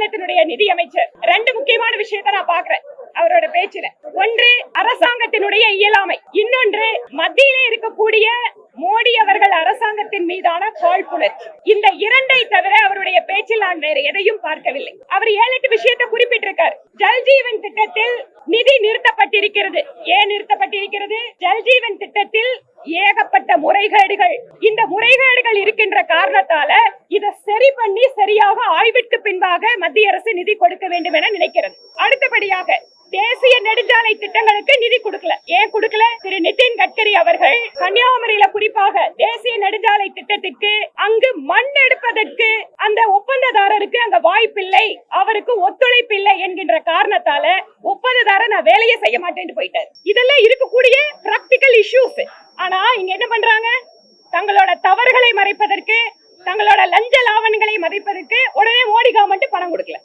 அரசாங்கத்தினுடைய நிதியமைச்சர். ரெண்டு முக்கியமான விஷயத்த நான் பாக்குறேன் அவரோட பேச்சுல. ஒன்று அரசாங்கத்தினுடைய இயலாமை. இன்னொன்று மத்தியிலே இருக்கக்கூடிய மோடி அவர்கள் அரசாங்கத்தின் மீதான காழ்ப்புணர்ச்சி. இந்த இரண்டை தவிர அவருடைய பேச்சில் நான் வேற எதையும் பார்க்கவில்லை. அவர் ஏழு எட்டு விஷயத்தை குறிப்பிட்டிருக்கார். ஜல்ஜீவன் திட்டத்தில் நிதி நிறுத்தப்பட்டிருக்கிறது. ஏன் நிறுத்தப்பட்டிருக்கிறது? ஜல்ஜீவன் திட்டத்தில் ஏகப்பட்ட முறைகேடுகள். இந்த முறைகேடுகள் இருக்கின்ற காரணத்தால இதை சரி பண்ணி சரியாக ஆய்விற்கு பின்பாக மத்திய அரசு நிதி கொடுக்க வேண்டும் என நினைக்கிறது. அடுத்தபடியாக தேசிய நெடுஞ்சாலை திட்டங்களுக்கு நிதி கொடுக்கல. ஏன் கொடுக்கல? திரு நிதின் கட்கரி அவர்கள் கன்னியாகுமரியில குறிப்பாக தேசிய நெடுஞ்சாலை திட்டத்திற்கு அங்கு மண் எடுப்பதற்கு அந்த ஒப்பந்ததாரருக்கு அங்க வாய்ப்பில்லை. அவருக்கு ஒத்துழைப்பு இல்லை என்கின்ற காரணத்தால ஒப்பந்ததாரர் நான் வேலையை செய்ய மாட்டேன்னு போயிட்டார். இதெல்லாம் இருக்கக்கூடிய ஆனா இங்க என்ன பண்றாங்க? தங்களோட தவறுகளை மறைப்பதற்கு தங்களோட லஞ்ச லாவணங்களை மறைப்பதற்கு உடனே மோடி கவர்மெண்ட் பணம் கொடுக்கல.